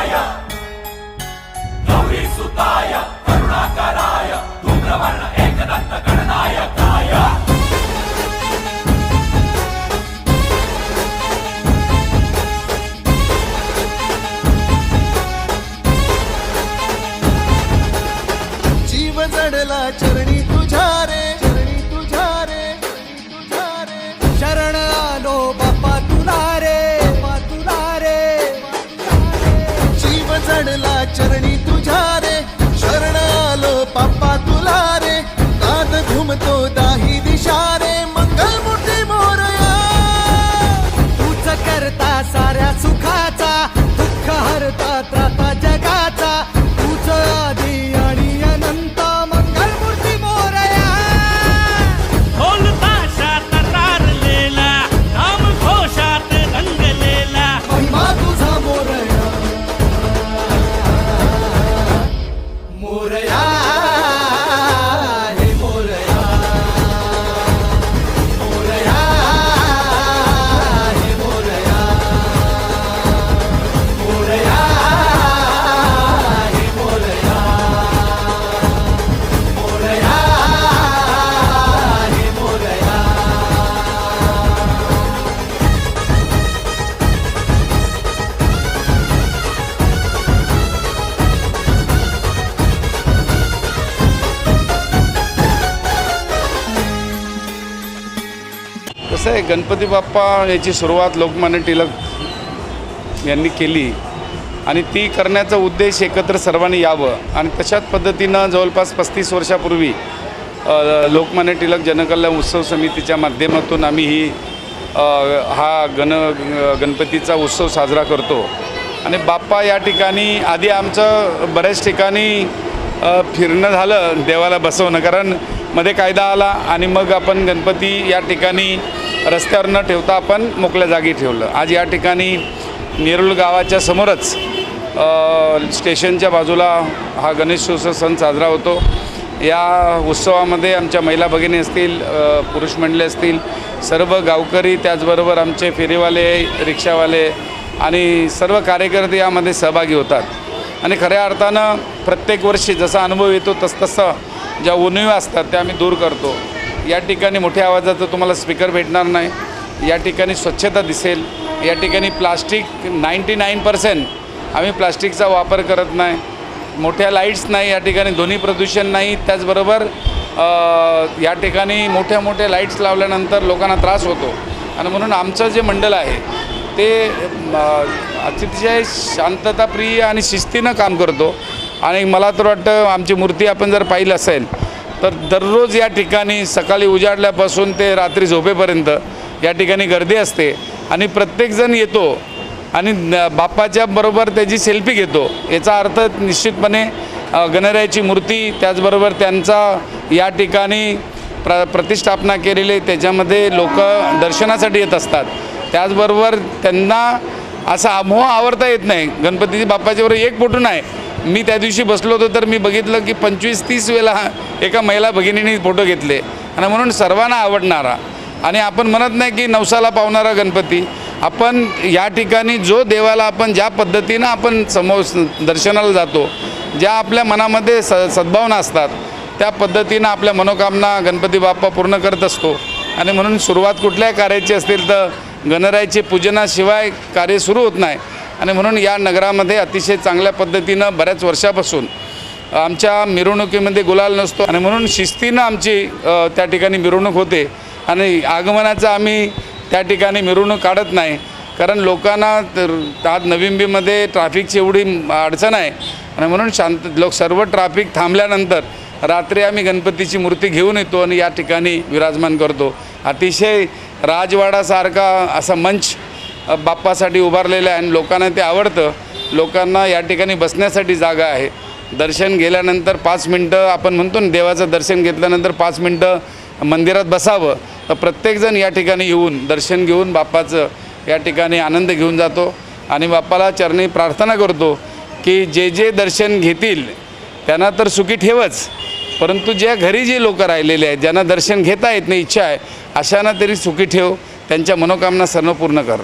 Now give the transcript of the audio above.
सुताय। गौरी सुताय करुणाकराय धूम्रवर्ण चढला चरणी कसं आहे गणपती बाप्पा याची सुरुवात लोकमान्य टिळक यांनी केली. आणि ती करण्याचा उद्देश एकत्र सर्वांनी यावं. आणि तशाच पद्धतीनं जवळपास पस्तीस वर्षापूर्वी लोकमान्य टिळक जनकल्याण उत्सव समितीच्या माध्यमातून आम्ही ही हा गण गणपतीचा उत्सव साजरा करतो. आणि बाप्पा या ठिकाणी आधी आमचं बऱ्याच ठिकाणी फिरणं झालं देवाला बसवणं. कारण मध्ये कायदा आला आणि मग आपण गणपती या ठिकाणी रस्त्यावर न ठेवता आपण मोकळ्या जागी ठेवलं. आज या ठिकाणी नेरुळ गावाच्या समोरच स्टेशनच्या बाजूला हा गणेशोत्सव सण साजरा होतो. या उत्सवामध्ये आमच्या महिला भगिनी असतील पुरुष मंडळी असतील सर्व गावकरी त्याचबरोबर आमचे फेरीवाले रिक्षावाले आणि सर्व कार्यकर्ते यामध्ये सहभागी होतात. आणि खऱ्या अर्थानं प्रत्येक वर्षी जसा अनुभव येतो तसतसं ज्या उणीवा असतात त्या आम्ही दूर करतो. या ठिकाणी मोठ्या आवाजाचं तुम्हाला स्पीकर भेटणार नाही. या ठिकाणी स्वच्छता दिसेल. या ठिकाणी प्लास्टिक नाईंटी नाईन पर्सेंट आम्ही प्लास्टिकचा वापर करत नाही. मोठ्या लाईट्स नाही या ठिकाणी ध्वनी प्रदूषण नाही. त्याचबरोबर या ठिकाणी मोठ्या मोठ्या लाईट्स लावल्यानंतर लोकांना त्रास होतो. आणि म्हणून आमचं जे मंडळ आहे ते अतिशय शांतताप्रिय आणि शिस्तीनं काम करतो. आणि मला तर वाटतं आमची मूर्ती आपण जर पाहिलं असेल तर दररोज या ठिकाणी सकाळी उजाडल्यापासून ते रात्री झोपेपर्यंत या ठिकाणी गर्दी असते आणि प्रत्येकजण येतो आणि बाप्पाच्या बरोबर त्याची सेल्फी घेतो. याचा अर्थ निश्चितपणे गणरायाची मूर्ती त्याचबरोबर त्यांचा या ठिकाणी प्र प्रतिष्ठापना केलेली त्याच्यामध्ये लोक दर्शनासाठी येत असतात. त्याचबरोबर त्यांना असा मोह आवरता येत नाही. गणपतीची बाप्पाच्याबरोबर एक फोटो नाही. मी त्या दिवशी बसलो होतो तर मी बघितलं की पंचवीस तीस वेळा एका महिला भगिनीने फोटो घेतले. आणि म्हणून सर्वांना आवडणारा. आणि आपण म्हणत नाही की नवसाला पावणारा गणपती. आपण या ठिकाणी जो देवाला आपण ज्या पद्धतीनं आपण समोर दर्शनाला जातो ज्या आपल्या मनामध्ये स सद्भावना असतात त्या पद्धतीनं आपल्या मनोकामना गणपती बाप्पा पूर्ण करत असतो. आणि म्हणून सुरुवात कुठल्याही कार्याची असतील तर गणरायाची पूजनाशिवाय कार्य सुरू होत नाही. आणि म्हणून या नगरामध्ये अतिशय चांगल्या पद्धतीनं बऱ्याच वर्षापासून आमच्या मिरवणुकीमध्ये गुलाल नसतो. आणि म्हणून शिस्तीनं आमची त्या ठिकाणी मिरवणूक होते. आणि आगमनाचं आम्ही त्या ठिकाणी मिरवणूक काढत नाही. कारण लोकांना तर आज नवींबीमध्ये ट्रॅफिकची एवढी अडचण आहे. आणि म्हणून शांत लोक सर्व ट्रॅफिक थांबल्यानंतर रात्री आम्ही गणपतीची मूर्ती घेऊन येतो आणि या ठिकाणी विराजमान करतो. अतिशय राजवाडासारखा असा मंच बाप्पासाठी उभारलेलं आहे आणि लोकांना ते आवडतं. लोकांना या ठिकाणी बसण्यासाठी जागा आहे. दर्शन गेल्यानंतर पाच मिनटं आपण म्हणतो ना देवाचं दर्शन घेतल्यानंतर पाच मिनटं मंदिरात बसावं. तर प्रत्येकजण या ठिकाणी येऊन दर्शन घेऊन बाप्पाचं या ठिकाणी आनंद घेऊन जातो. आणि बाप्पाला चरणी प्रार्थना करतो की जे जे दर्शन घेतील त्यांना तर सुखी ठेवच. परंतु ज्या घरी जे लोक राहिलेले आहेत ज्यांना दर्शन घेता येत नाही इच्छा आहे अशांना तरी सुखी ठेव. त्यांच्या मनोकामना सर्व पूर्ण कर.